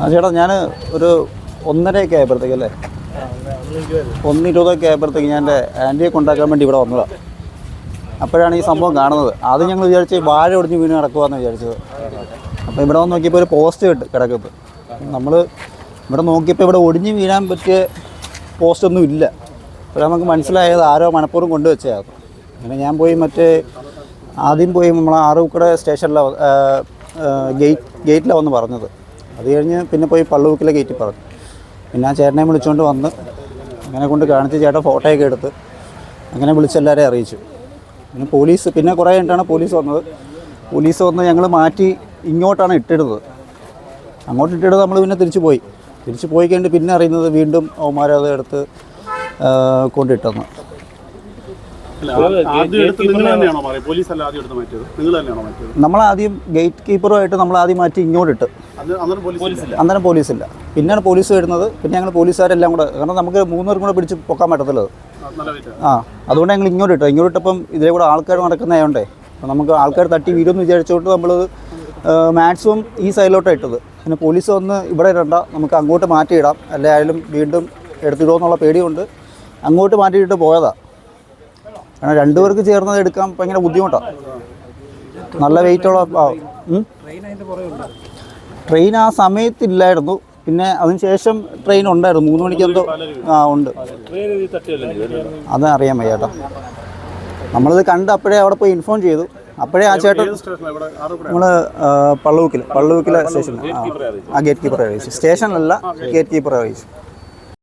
ആ ചേട്ടാ ഞാൻ ഒരു ഒന്നരയൊക്കെ ആയപ്പോഴത്തേക്ക് അല്ലേ? ഒന്ന് ഇരുപതൊക്കെ ആയപ്പോഴത്തേക്ക് ഞാൻ എന്റെ ആന്റിയെ കൊണ്ടാക്കാൻ വേണ്ടി ഇവിടെ വന്നതാണ് അപ്പോഴാണ് ഈ സംഭവം കാണുന്നത്. അത് ഞങ്ങൾ വിചാരിച്ച് വാഴ ഒടിഞ്ഞ് വീണ് കിടക്കുവാന്ന് വിചാരിച്ചത്. അപ്പോൾ ഇവിടെ വന്ന് നോക്കിയപ്പോൾ ഒരു പോസ്റ്റ് കിട്ടും കിടക്കപ്പ് നമ്മൾ ഇവിടെ നോക്കിയപ്പോൾ ഇവിടെ ഒടിഞ്ഞ് വീഴാൻ പറ്റിയ പോസ്റ്റൊന്നും ഇല്ല. അപ്പോൾ നമുക്ക് മനസ്സിലായത് ആരോ മനഃപൂർവം കൊണ്ടുവച്ചതാണ് അങ്ങനെ ഞാൻ പോയി മറ്റേ ആദ്യം പോയി നമ്മൾ ആറുക്കട സ്റ്റേഷനിലാണ് ഗേറ്റ് ഗേറ്റിലാണ് വന്ന് പറഞ്ഞത്. അത് കഴിഞ്ഞ് പിന്നെ പോയി പള്ളുവൂക്കിലെ കയറ്റി പറഞ്ഞു. പിന്നെ ആ ചേട്ടനെ വിളിച്ചുകൊണ്ട് വന്ന് അങ്ങനെ കൊണ്ട് കാണിച്ച് ചേട്ടൻ ഫോട്ടോയൊക്കെ എടുത്ത് അങ്ങനെ വിളിച്ചെല്ലാവരെയും അറിയിച്ചു. പിന്നെ പോലീസ് പിന്നെ കുറേ കഴിഞ്ഞിട്ടാണ് പോലീസ് വന്നത്. പോലീസ് വന്ന് ഞങ്ങൾ മാറ്റി ഇങ്ങോട്ടാണ് ഇട്ടിടുന്നത്. അങ്ങോട്ട് ഇട്ടിടുന്നത് നമ്മൾ പിന്നെ തിരിച്ചു പോയി. തിരിച്ചു പോയി കഴിഞ്ഞിട്ട് പിന്നെ അറിയുന്നത് വീണ്ടും അവന്മാരത് എടുത്ത് കൊണ്ടിട്ടെന്ന്. അല്ല, ആദ്യം എടുത്ത് നിങ്ങൾ തന്നെയാണോ പോലീസ് അല്ല ആദ്യം എടുത്ത് മാറ്റിയത്? നിങ്ങൾ തന്നെയാണോ മാറ്റിയത്? നമ്മളാദ്യം ഗേറ്റ് കീപ്പറുമായിട്ട് നമ്മൾ ആദ്യം മാറ്റി ഇങ്ങോട്ടിട്ട്. അന്നേരം പോലീസില്ല. പിന്നെയാണ് പോലീസ് വരുന്നത്. പിന്നെ ഞങ്ങൾ പോലീസുകാരെല്ലാം കൂടെ. കാരണം നമുക്ക് മൂന്നുപേർക്കും കൂടെ പിടിച്ച് പൊക്കാൻ പറ്റത്തില്ല ആ, നല്ല വെയിറ്റ് ആ അതുകൊണ്ട് ഞങ്ങൾ ഇങ്ങോട്ട് ഇട്ടു. ഇങ്ങോട്ട് ഇട്ടപ്പം ഇതിലെ കൂടെ ആൾക്കാർ നടക്കുന്നതായോണ്ടേ അപ്പം നമുക്ക് ആൾക്കാർ തട്ടി വീടുമെന്ന് വിചാരിച്ചുകൊണ്ട് നമ്മൾ മാക്സിമം ഈ സൈഡിലോട്ടാണ് ഇട്ടത്. പിന്നെ പോലീസ് വന്ന് ഇവിടെ ഇടണ്ട. നമുക്ക് അങ്ങോട്ട് മാറ്റിയിടാം. അല്ലെ ആയാലും വീണ്ടും എടുത്തിടുമോ എന്നുള്ള പേടിയുണ്ട്. അങ്ങോട്ട് മാറ്റിയിട്ട് പോയതാണ് കാരണം രണ്ടുപേർക്ക് ചേർന്നത് എടുക്കാൻ ഭയങ്കര ബുദ്ധിമുട്ടാണ് നല്ല വെയിറ്റുള്ള ആ, ഉം? ട്രെയിൻ ആ സമയത്തില്ലായിരുന്നു. പിന്നെ അതിനുശേഷം ട്രെയിൻ ഉണ്ടായിരുന്നു. മൂന്ന് മണിക്ക് എന്തോ ആ ഉണ്ട്. അത് അറിയാൻ വയ്യ ചേട്ടാ നമ്മളത് കണ്ട് അപ്പോഴേ അവിടെ പോയി ഇൻഫോം ചെയ്തു. അപ്പോഴേ ആ ചേട്ടൻ നമ്മൾ പള്ളുവൂക്കിൽ പള്ളുവൂക്കിലെ. സ്റ്റേഷൻ ആ ഗേറ്റ് കീപ്പറെ അറിയിച്ചു സ്റ്റേഷനിലല്ല ഗേറ്റ് കീപ്പറെ അറിയിച്ചു